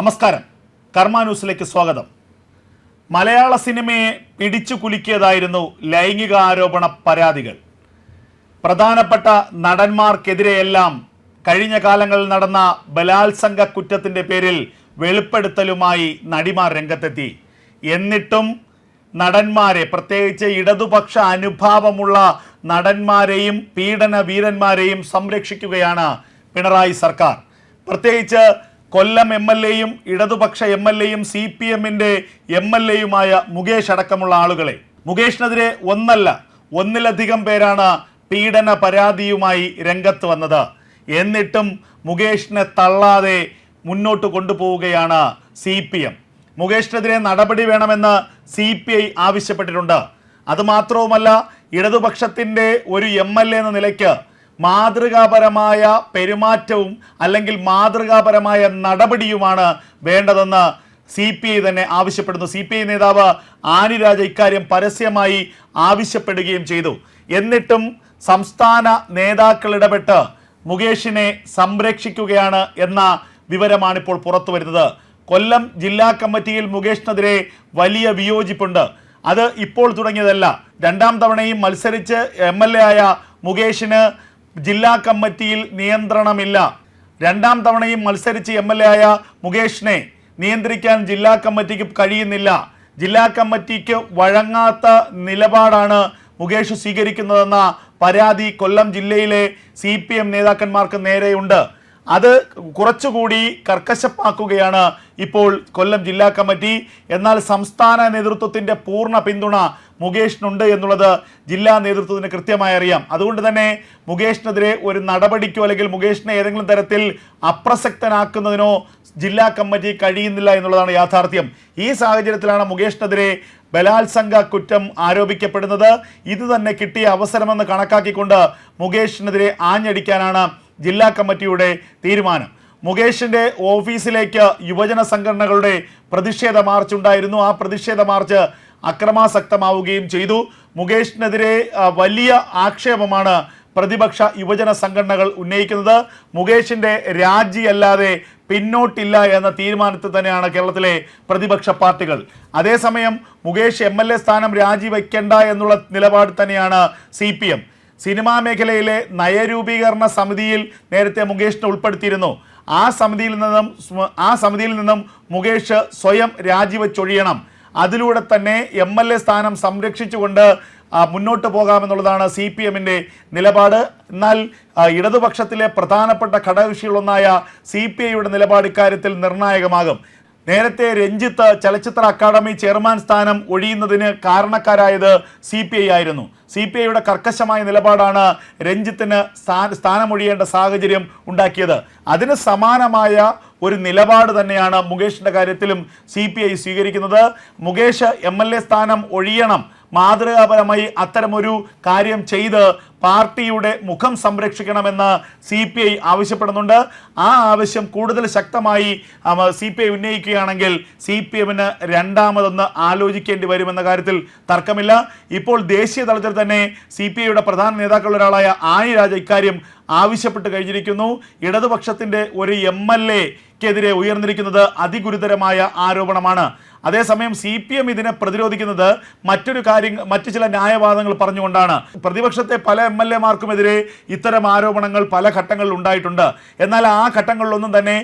നമസ്കാരം. കർമ്മ ന്യൂസിലേക്ക് സ്വാഗതം. മലയാള സിനിമയെ പിടിച്ചു കുലുക്കിയതായിരുന്നു ലൈംഗിക ആരോപണ പരാതികൾ. പ്രധാനപ്പെട്ട നടന്മാർക്കെതിരെയെല്ലാം കഴിഞ്ഞ കാലങ്ങളിൽ നടന്ന ബലാത്സംഗ കുറ്റത്തിന്റെ പേരിൽ വെളിപ്പെടുത്തലുമായി നടിമാർ രംഗത്തെത്തി. എന്നിട്ടും നടന്മാരെ പ്രത്യേകിച്ച് ഇടതുപക്ഷ അനുഭാവമുള്ള നടന്മാരെയും പീഡന വീരന്മാരെയും സംരക്ഷിക്കുകയാണ് പിണറായി സർക്കാർ. പ്രത്യേകിച്ച് കൊല്ലം എം എൽ എയും ഇടതുപക്ഷ എം എൽ എയും സി പി എമ്മിന്റെ എം എൽ എയുമായ മുകേഷ് അടക്കമുള്ള ആളുകളെ. മുകേഷിനെതിരെ ഒന്നല്ല ഒന്നിലധികം പേരാണ് പീഡന പരാതിയുമായി രംഗത്ത് വന്നത്. എന്നിട്ടും മുകേഷിനെ തള്ളാതെ മുന്നോട്ട് കൊണ്ടുപോവുകയാണ് സി പി എം. മുകേഷിനെതിരെ നടപടി വേണമെന്ന് സി പി ഐ ആവശ്യപ്പെട്ടിട്ടുണ്ട്. അതുമാത്രവുമല്ല ഇടതുപക്ഷത്തിന്റെ ഒരു എം എൽ എ എന്ന നിലയ്ക്ക് മാതൃകാപരമായ പെരുമാറ്റവും അല്ലെങ്കിൽ മാതൃകാപരമായ നടപടിയുമാണ് വേണ്ടതെന്ന് സി പി ഐ തന്നെ ആവശ്യപ്പെടുന്നു. സി പി ഐ നേതാവ് ആനിരാജ ഇക്കാര്യം പരസ്യമായി ആവശ്യപ്പെടുകയും ചെയ്തു. എന്നിട്ടും സംസ്ഥാന നേതാക്കൾ ഇടപെട്ട് മുകേഷിനെ സംരക്ഷിക്കുകയാണ് എന്ന വിവരമാണിപ്പോൾ പുറത്തു വരുന്നത്. കൊല്ലം ജില്ലാ കമ്മിറ്റിയിൽ മുകേഷിനെതിരെ വലിയ വിയോജിപ്പുണ്ട്. അത് ഇപ്പോൾ തുടങ്ങിയതല്ല. രണ്ടാം തവണയും മത്സരിച്ച് എ ആയ മുകേഷിന് ജില്ലാ കമ്മിറ്റിയിൽ നിയന്ത്രണമില്ല. രണ്ടാം തവണയും മത്സരിച്ച് എം എൽ എ ആയ മുകേഷിനെ നിയന്ത്രിക്കാൻ ജില്ലാ കമ്മിറ്റിക്ക് കഴിയുന്നില്ല. ജില്ലാ കമ്മിറ്റിക്ക് വഴങ്ങാത്ത നിലപാടാണ് മുകേഷ് സ്വീകരിക്കുന്നതെന്ന പരാതി കൊല്ലം ജില്ലയിലെ സി പി എം നേതാക്കന്മാർക്ക് നേരെയുണ്ട്. അത് കുറച്ചുകൂടി കർക്കശമാക്കുകയാണ് ഇപ്പോൾ കൊല്ലം ജില്ലാ കമ്മിറ്റി. എന്നാൽ സംസ്ഥാന നേതൃത്വത്തിന്റെ പൂർണ പിന്തുണ മുകേഷിനുണ്ട് എന്നുള്ളത് ജില്ലാ നേതൃത്വത്തിന് കൃത്യമായി അറിയാം. അതുകൊണ്ട് തന്നെ മുകേഷിനെതിരെ ഒരു നടപടിക്കോ അല്ലെങ്കിൽ മുകേഷിനെ ഏതെങ്കിലും തരത്തിൽ അപ്രസക്തനാക്കുന്നതിനോ ജില്ലാ കമ്മിറ്റി കഴിയുന്നില്ല എന്നുള്ളതാണ് യാഥാർത്ഥ്യം. ഈ സാഹചര്യത്തിലാണ് മുകേഷിനെതിരെ ബലാത്സംഗ കുറ്റം ആരോപിക്കപ്പെടുന്നത്. ഇത് തന്നെ കിട്ടിയ അവസരമെന്ന് കണക്കാക്കിക്കൊണ്ട് മുകേഷിനെതിരെ ആഞ്ഞടിക്കാനാണ് ജില്ലാ കമ്മിറ്റിയുടെ തീരുമാനം. മുകേഷിന്റെ ഓഫീസിലേക്ക് യുവജന സംഘടനകളുടെ പ്രതിഷേധ മാർച്ച് ഉണ്ടായിരുന്നു ആ പ്രതിഷേധ മാർച്ച് അക്രമാസക്തമാവുകയും ചെയ്തു. മുകേഷിനെതിരെ വലിയ ആക്ഷേപമാണ് പ്രതിപക്ഷ യുവജന സംഘടനകൾ ഉന്നയിക്കുന്നത്. മുകേഷിന്റെ രാജിയല്ലാതെ പിന്നോട്ടില്ല എന്ന തീരുമാനത്തിൽ തന്നെയാണ് കേരളത്തിലെ പ്രതിപക്ഷ പാർട്ടികൾ. അതേസമയം മുകേഷ് എം എൽ എ സ്ഥാനം രാജിവെക്കേണ്ട എന്നുള്ള നിലപാട് തന്നെയാണ് സി പി എം. സിനിമാ മേഖലയിലെ നയരൂപീകരണ സമിതിയിൽ നേരത്തെ മുകേഷിനെ ഉൾപ്പെടുത്തിയിരുന്നു. ആ സമിതിയിൽ നിന്നും ആ സമിതിയിൽ നിന്നും മുകേഷ് സ്വയം രാജിവെച്ചൊഴിയണം. അതിലൂടെ തന്നെ എം എൽ എ സ്ഥാനം സംരക്ഷിച്ചുകൊണ്ട് മുന്നോട്ട് പോകാമെന്നുള്ളതാണ് സി പി എമ്മിന്റെ നിലപാട്. എന്നാൽ ഇടതുപക്ഷത്തിലെ പ്രധാനപ്പെട്ട ഘടകകക്ഷികളൊന്നായ സി പി ഐയുടെ നിലപാട് ഇക്കാര്യത്തിൽ നിർണായകമാകും. നേരത്തെ രഞ്ജിത്ത് ചലച്ചിത്ര അക്കാദമി ചെയർമാൻ സ്ഥാനം ഒഴിയുന്നതിന് കാരണക്കാരായത് സി പി ഐ ആയിരുന്നു. സി പി ഐയുടെ കർക്കശമായ നിലപാടാണ് രഞ്ജിത്തിന് സ്ഥാ- സ്ഥാനമൊഴിയേണ്ട സാഹചര്യം ഉണ്ടാക്കിയത്. അതിന് സമാനമായ ഒരു നിലപാട് തന്നെയാണ് മുകേഷിന്റെ കാര്യത്തിലും സി സ്വീകരിക്കുന്നത്. മുകേഷ് എ സ്ഥാനം ഒഴിയണം. മാതൃകാപരമായി അത്തരമൊരു കാര്യം ചെയ്ത് പാർട്ടിയുടെ മുഖം സംരക്ഷിക്കണമെന്ന് സി പി ഐ ആവശ്യപ്പെടുന്നുണ്ട്. ആ ആവശ്യം കൂടുതൽ ശക്തമായി സി പി ഐ ഉന്നയിക്കുകയാണെങ്കിൽ സി പി എമ്മിന് രണ്ടാമതൊന്ന് ആലോചിക്കേണ്ടി വരുമെന്ന കാര്യത്തിൽ തർക്കമില്ല. ഇപ്പോൾ ദേശീയ തലത്തിൽ തന്നെ സി പി ഐയുടെ പ്രധാന നേതാക്കളിൽ ഒരാളായ ആനി രാജ ഇക്കാര്യം ആവശ്യപ്പെട്ട് കഴിഞ്ഞിരിക്കുന്നു. ഇടതുപക്ഷത്തിന്റെ ഒരു എം എൽ എക്കെതിരെ ഉയർന്നിരിക്കുന്നത് അതിഗുരുതരമായ ആരോപണമാണ്. അതേസമയം സി പി എം ഇതിനെ പ്രതിരോധിക്കുന്നത് മറ്റൊരു കാര്യം മറ്റു ചില ന്യായവാദങ്ങൾ പറഞ്ഞുകൊണ്ടാണ്. പ്രതിപക്ഷത്തെ പല എം എൽ എമാർക്കുമെതിരെ ഇത്തരം ആരോപണങ്ങൾ പല ഘട്ടങ്ങളിൽ ഉണ്ടായിട്ടുണ്ട്. എന്നാൽ ആ ഘട്ടങ്ങളിലൊന്നും തന്നെ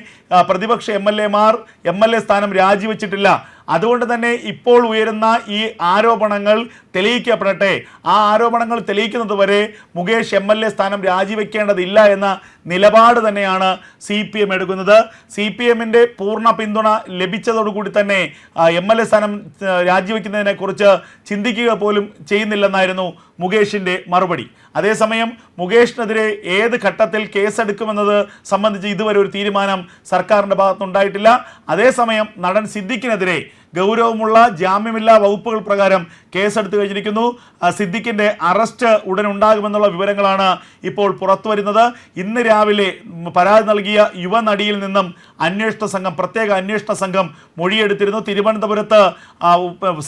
പ്രതിപക്ഷ എം എൽ എമാർ എം എൽ എ സ്ഥാനം രാജിവെച്ചിട്ടില്ല. അതുകൊണ്ട് തന്നെ ഇപ്പോൾ ഉയരുന്ന ഈ ആരോപണങ്ങൾ തെളിയിക്കപ്പെടട്ടെ. ആ ആരോപണങ്ങൾ തെളിയിക്കുന്നത് വരെ മുകേഷ് എം എൽ എ സ്ഥാനം രാജിവെക്കേണ്ടതില്ല എന്ന നിലപാട് തന്നെയാണ് സി പി എം എടുക്കുന്നത്. സി പി എമ്മിന്റെ പൂർണ പിന്തുണ ലഭിച്ചതോടുകൂടി തന്നെ എം എൽ എ സ്ഥാനം രാജിവെക്കുന്നതിനെക്കുറിച്ച് ചിന്തിക്കുക പോലും ചെയ്യുന്നില്ലെന്നായിരുന്നു മുകേഷിന്റെ മറുപടി. അതേസമയം മുകേഷിനെതിരെ ഏത് ഘട്ടത്തിൽ കേസെടുക്കുമെന്നത് സംബന്ധിച്ച് ഇതുവരെ ഒരു തീരുമാനം സർക്കാരിന്റെ ഭാഗത്തുനിന്നുണ്ടായിട്ടില്ല. അതേസമയം നടൻ സിദ്ദിഖിനെതിരെ ഗൗരവമുള്ള ജാമ്യമില്ലാ വകുപ്പുകൾ പ്രകാരം കേസെടുത്തു കഴിഞ്ഞിരിക്കുന്നു. സിദ്ദിഖിന്റെ അറസ്റ്റ് ഉടൻ ഉണ്ടാകുമെന്നുള്ള വിവരങ്ങളാണ് ഇപ്പോൾ പുറത്തു വരുന്നത്. ഇന്ന് രാവിലെ പരാതി നൽകിയ യുവനടിയിൽ നിന്നും അന്വേഷണ സംഘം പ്രത്യേക അന്വേഷണ സംഘം മൊഴിയെടുത്തിരുന്നു. തിരുവനന്തപുരത്ത്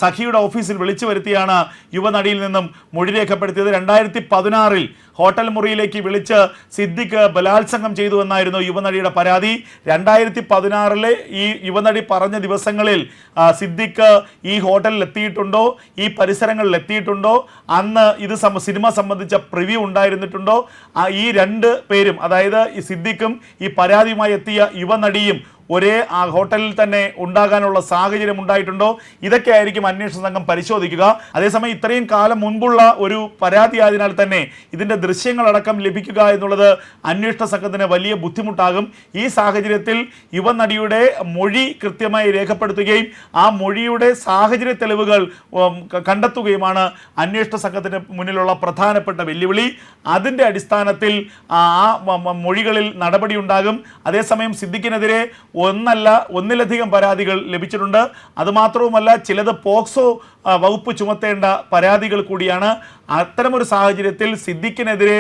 സഖിയുടെ ഓഫീസിൽ വിളിച്ചു വരുത്തിയാണ് യുവനടിയിൽ നിന്നും മൊഴി രേഖപ്പെടുത്തിയത്. രണ്ടായിരത്തി പതിനാറിൽ ഹോട്ടൽ മുറിയിലേക്ക് വിളിച്ച് സിദ്ദിഖ് ബലാത്സംഗം ചെയ്തു എന്നായിരുന്നു യുവനടിയുടെ പരാതി. രണ്ടായിരത്തി പതിനാറിലെ ഈ യുവനടി പറഞ്ഞ ദിവസങ്ങളിൽ സിദ്ദിഖ് ഈ ഹോട്ടലിൽ എത്തിയിട്ടുണ്ടോ? ഈ പരിസരങ്ങളിൽ എത്തിയിട്ടുണ്ടോ? അന്ന് ഇത് സിനിമ സംബന്ധിച്ച പ്രിവ്യൂ ഉണ്ടായിരുന്നിട്ടുണ്ടോ? ഈ രണ്ട് പേരും അതായത് ഈ സിദ്ദിഖും ഈ പരാതിയുമായി എത്തിയ യുവനടിയും ഒരേ ആ ഹോട്ടലിൽ തന്നെ ഉണ്ടാകാനുള്ള സാഹചര്യം ഉണ്ടായിട്ടുണ്ടോ? ഇതൊക്കെ ആയിരിക്കും അന്വേഷണ സംഘം പരിശോധിക്കുക. അതേസമയം ഇത്രയും കാലം മുൻപുള്ള ഒരു പരാതി ആയതിനാൽ തന്നെ ഇതിന്റെ ദൃശ്യങ്ങളടക്കം ലഭിക്കുക എന്നുള്ളത് അന്വേഷണ സംഘത്തിന് വലിയ ബുദ്ധിമുട്ടാകും. ഈ സാഹചര്യത്തിൽ യുവനടിയുടെ മൊഴി കൃത്യമായി രേഖപ്പെടുത്തുകയും ആ മൊഴിയുടെ സാഹചര്യ തെളിവുകൾ കണ്ടെത്തുകയുമാണ് അന്വേഷണ സംഘത്തിന് മുന്നിലുള്ള പ്രധാനപ്പെട്ട വെല്ലുവിളി. അതിന്റെ അടിസ്ഥാനത്തിൽ ആ മൊഴികളിൽ നടപടിയുണ്ടാകും. അതേസമയം സിദ്ദിഖിനെതിരെ ഒന്നല്ല ഒന്നിലധികം പരാതികൾ ലഭിച്ചിട്ടുണ്ട്. അതുമാത്രവുമല്ല ചിലത് പോക്സോ വകുപ്പ് ചുമത്തേണ്ട പരാതികൾ കൂടിയാണ്. അത്തരമൊരു സാഹചര്യത്തിൽ സിദ്ദിഖിനെതിരെ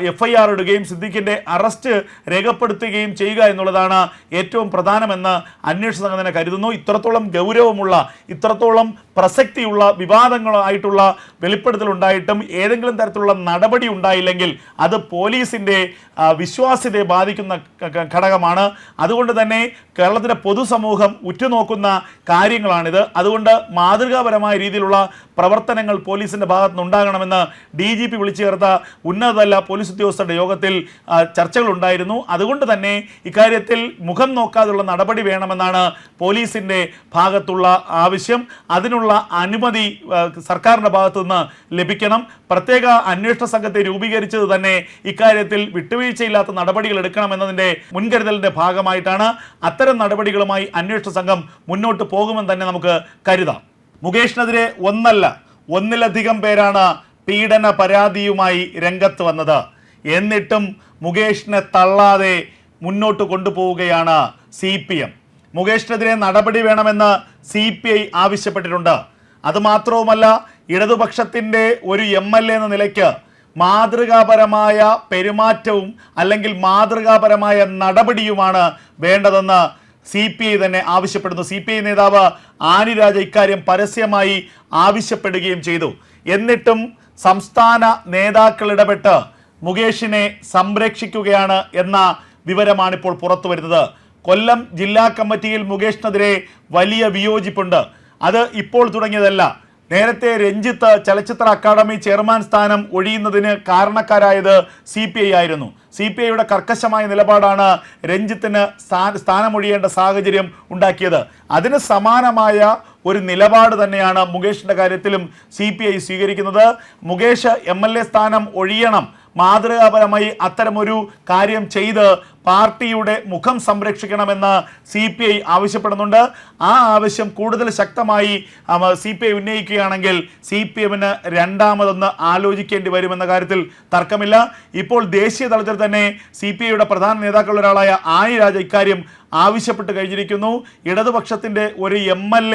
എഫ് ഐ ആർ ഇടുകയും സിദ്ദിഖിന്റെ അറസ്റ്റ് രേഖപ്പെടുത്തുകയും ചെയ്യുക എന്നുള്ളതാണ് ഏറ്റവും പ്രധാനമെന്ന് അന്വേഷണ സംഘം തന്നെ കരുതുന്നു. ഇത്രത്തോളം ഗൗരവമുള്ള ഇത്രത്തോളം പ്രസക്തിയുള്ള വിവാദങ്ങളായിട്ടുള്ള വെളിപ്പെടുത്തൽ ഉണ്ടായിട്ടും ഏതെങ്കിലും തരത്തിലുള്ള നടപടി ഉണ്ടായില്ലെങ്കിൽ അത് പോലീസിന്റെ ആ, വിശ്വാസ്യതയെ ബാധിക്കുന്ന ഘടകമാണ്. അതുകൊണ്ട് തന്നെ കേരളത്തിലെ പൊതുസമൂഹം ഉറ്റുനോക്കുന്ന കാര്യങ്ങളാണിത്. അതുകൊണ്ട് മാതൃകാപരമായ രീതിയിലുള്ള പ്രവർത്തനങ്ങൾ പോലീസിന്റെ ഭാഗത്ത് നിന്നുണ്ടാകണമെന്ന് ഡി ജി പി വിളിച്ചു ചേർത്ത ഉന്നതതല പോലീസ് ഉദ്യോഗസ്ഥരുടെ യോഗത്തിൽ ചർച്ചകളുണ്ടായിരുന്നു. അതുകൊണ്ട് തന്നെ ഇക്കാര്യത്തിൽ മുഖം നോക്കാതെയുള്ള നടപടി വേണമെന്നാണ് പോലീസിന്റെ ഭാഗത്തുള്ള ആവശ്യം. അതിനുള്ള അനുമതി സർക്കാരിന്റെ സർക്കാരിന്റെ ഭാഗത്തു നിന്ന് ലഭിക്കണം. പ്രത്യേക അന്വേഷണ സംഘത്തെ രൂപീകരിച്ചത് തന്നെ ഇക്കാര്യത്തിൽ വിട്ടുവീഴ്ചയില്ലാത്ത നടപടികൾ എടുക്കണമെന്നതിന്റെ മുൻകരുതലിന്റെ ഭാഗമായിട്ടാണ്. അത്തരം നടപടികളുമായി അന്വേഷണ സംഘം മുന്നോട്ട് പോകുമെന്ന് തന്നെ നമുക്ക് കരുതാം. മുകേഷിനെതിരെ ഒന്നല്ല ഒന്നിലധികം പേരാണ് പീഡന പരാതിയുമായി രംഗത്ത് വന്നത്. എന്നിട്ടും മുകേഷിനെ തള്ളാതെ മുന്നോട്ട് കൊണ്ടുപോവുകയാണ് സി പി എം. മുകേഷിനെതിരെ നടപടി വേണമെന്ന് സി പി ഐ ആവശ്യപ്പെട്ടിട്ടുണ്ട്. അതുമാത്രവുമല്ല ഇടതുപക്ഷത്തിന്റെ ഒരു എം എൽ എ എന്ന നിലയ്ക്ക് മാതൃകാപരമായ പെരുമാറ്റവും അല്ലെങ്കിൽ മാതൃകാപരമായ നടപടിയുമാണ് വേണ്ടതെന്ന് സി പി ഐ തന്നെ ആവശ്യപ്പെടുന്നു. സി പി ഐ നേതാവ് ആനിരാജ ഇക്കാര്യം പരസ്യമായി ആവശ്യപ്പെടുകയും ചെയ്തു. എന്നിട്ടും സംസ്ഥാന നേതാക്കൾ ഇടപെട്ട് മുകേഷിനെ സംരക്ഷിക്കുകയാണ് എന്ന വിവരമാണ് ഇപ്പോൾ പുറത്തു വരുന്നത്. കൊല്ലം ജില്ലാ കമ്മിറ്റിയിൽ മുകേഷിനെതിരെ വലിയ വിയോജിപ്പുണ്ട്. അത് ഇപ്പോൾ തുടങ്ങിയതല്ല. നേരത്തെ രഞ്ജിത്ത് ചലച്ചിത്ര അക്കാദമി ചെയർമാൻ സ്ഥാനം ഒഴിയുന്നതിന് കാരണക്കാരായത് സി പി ഐ ആയിരുന്നു. സി പി ഐയുടെ കർക്കശമായ നിലപാടാണ് രഞ്ജിത്തിന് സ്ഥാനമൊഴിയേണ്ട സാഹചര്യം ഉണ്ടാക്കിയത്. അതിന് സമാനമായ ഒരു നിലപാട് തന്നെയാണ് മുകേഷിന്റെ കാര്യത്തിലും സി സ്വീകരിക്കുന്നത്. മുകേഷ് എ സ്ഥാനം ഒഴിയണം. മാതൃകാപരമായി അത്തരമൊരു കാര്യം ചെയ്ത് പാർട്ടിയുടെ മുഖം സംരക്ഷിക്കണമെന്ന് സി പി ഐ ആവശ്യപ്പെടുന്നുണ്ട്. ആ ആവശ്യം കൂടുതൽ ശക്തമായി സി പി ഐ ഉന്നയിക്കുകയാണെങ്കിൽ സി പി എമ്മിന് രണ്ടാമതൊന്ന് ആലോചിക്കേണ്ടി വരുമെന്ന കാര്യത്തിൽ തർക്കമില്ല. ഇപ്പോൾ ദേശീയ തലത്തിൽ തന്നെ സി പി ഐയുടെ പ്രധാന നേതാക്കളിലൊരാളായ ആയി രാജ ഇക്കാര്യം ആവശ്യപ്പെട്ട് കഴിഞ്ഞിരിക്കുന്നു. ഇടതുപക്ഷത്തിന്റെ ഒരു എം എൽ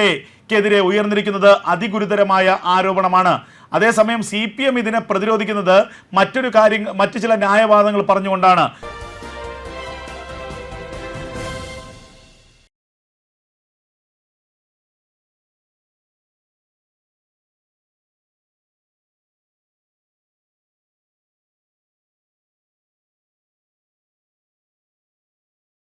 എക്കെതിരെ ഉയർന്നിരിക്കുന്നത് അതിഗുരുതരമായ ആരോപണമാണ്. അതേസമയം സി പി എം ഇതിനെ പ്രതിരോധിക്കുന്നത് മറ്റൊരു കാര്യം മറ്റു ചില ന്യായവാദങ്ങൾ പറഞ്ഞുകൊണ്ടാണ്.